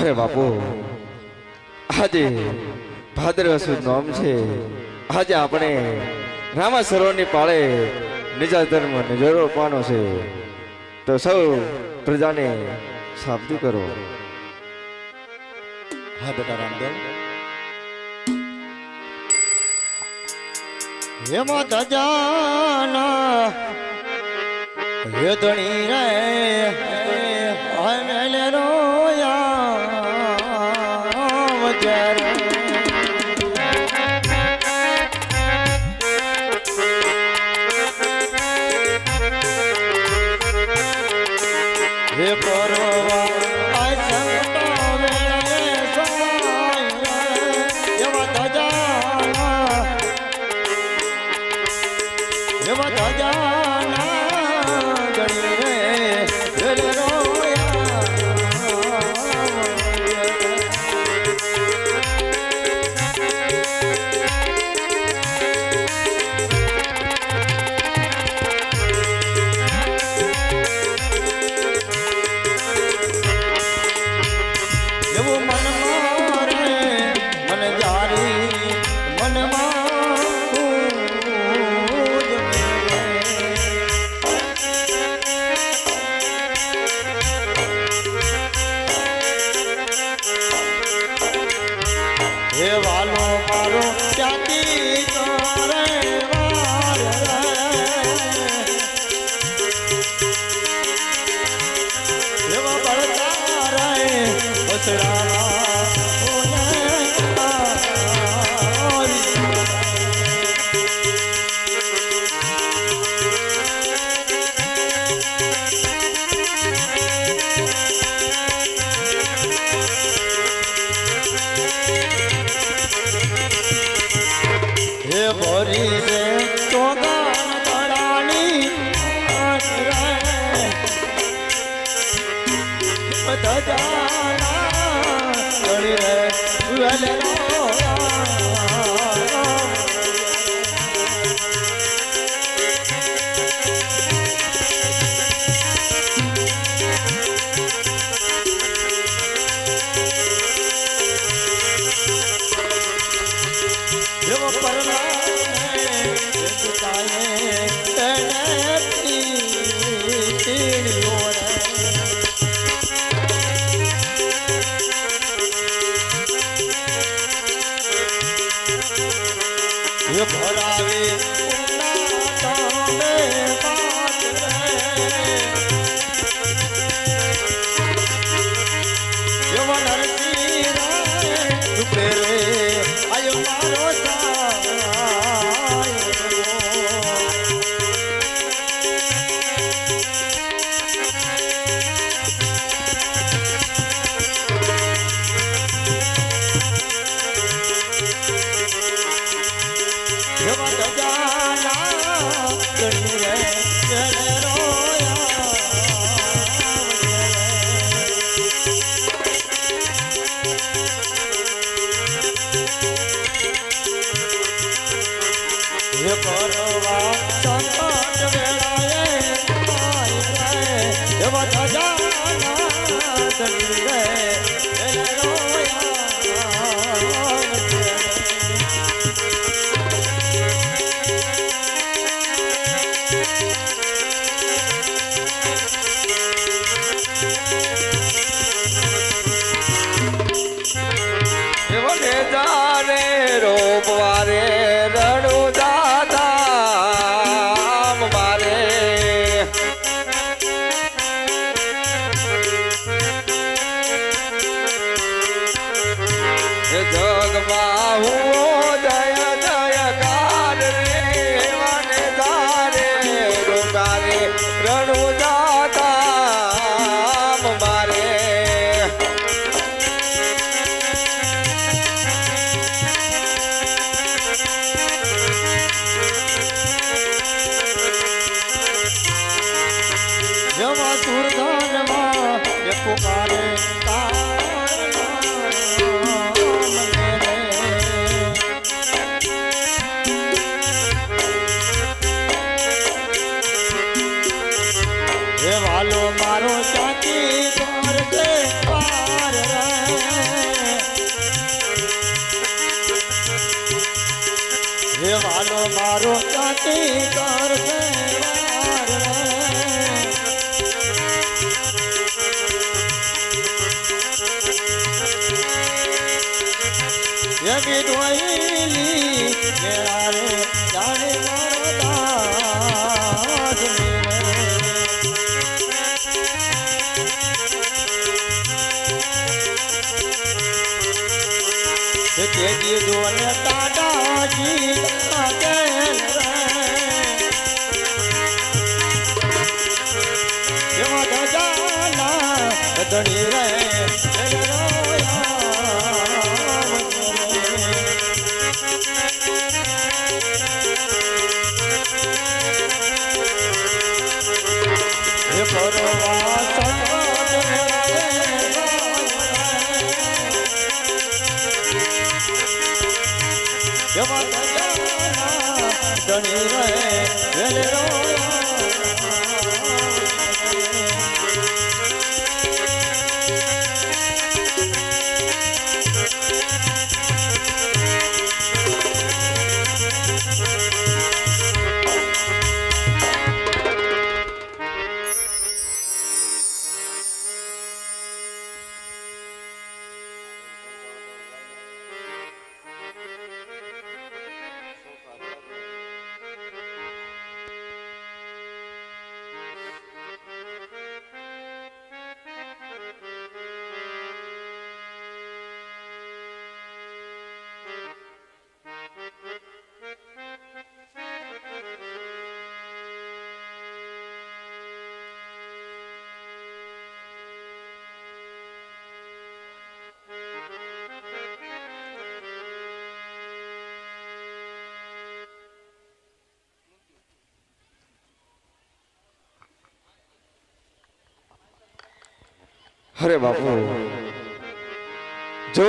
અરે બાપુ. આજે ભાદરવા સુદ નોમ છે. આજે આપણે રામા સરોવરની પાળે નિજા ધર્મ નિજરો પાનો છે. તો સૌ પ્રજાને સાબદુ કરો. હા, બેટા રામદેવ. હે માતા હે ધણી રે ગજાના એ ભરાવે રણુ વાલો મારો ચાટી કરશે એવી ડોયલી મેળાવે જાણે કે જે જોને તાડા ધણી રે દાદાના ધણી રે એને અરે બાપુ. જો,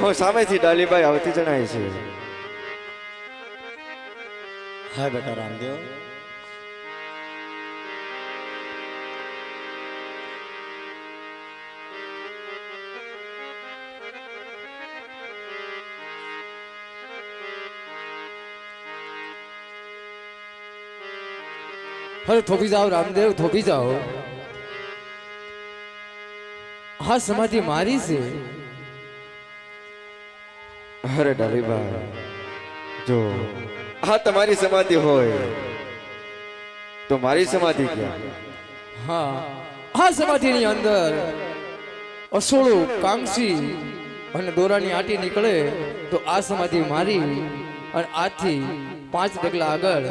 હું સામેથી ડાલીબાઈ આવતી જણાય છે. હા બેટા રામદેવ. હવે થોભી જાઓ રામદેવ થોભી જાઓ. હા સમાધિ મારી છે. અરે ડાલીબા જો આ તમારી સમાધિ હોય તો મારી સમાધિ ક્યાં? હા આ સમાધિની અંદર અસોળું કાંસી અને દોરાની આટી નીકળે તો આ સમાધિ મારી અને આથી પાંચ ડગલા આગળ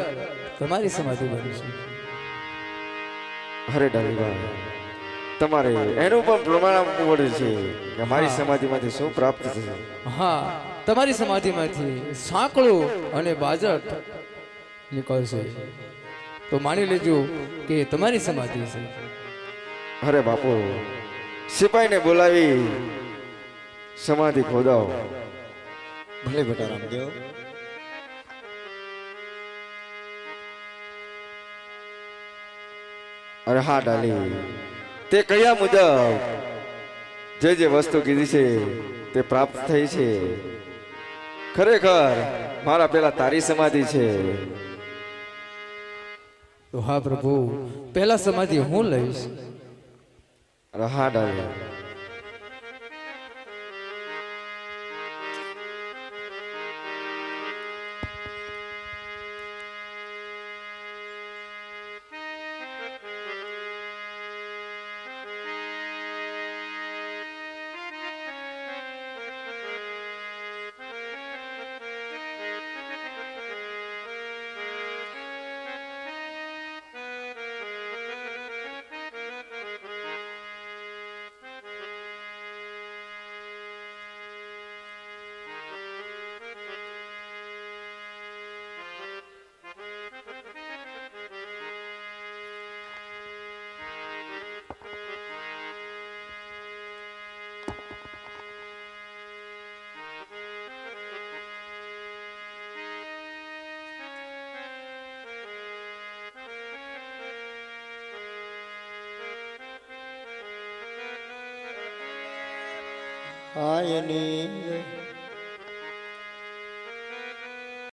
તમારી સમાધિ બની છે અરે ડાલીબાઈ તમારે એનું પણ પ્રમાણ આપવું પડે છે કે મારી સમાધિમાંથી શું પ્રાપ્ત થશે? હા તમારી સમાધિમાંથી સાંકળું અને બાજટ નીકળશે. તો માની લેજો કે તમારી સમાધિ છે. અરે બાપુ સિપાહીને બોલાવી સમાધિ ખોદાવો. ભલે બેટા રામદેવ. અરે હા ડાલી. તે કયા મુજબ જે જે વસ્તુ કીધી છે તે પ્રાપ્ત થઈ છે. ખરેખર મારા પેલા તારી સમાધિ છે. તો હા પ્રભુ પહેલા સમાધિ હું લઈશ? અરે આયની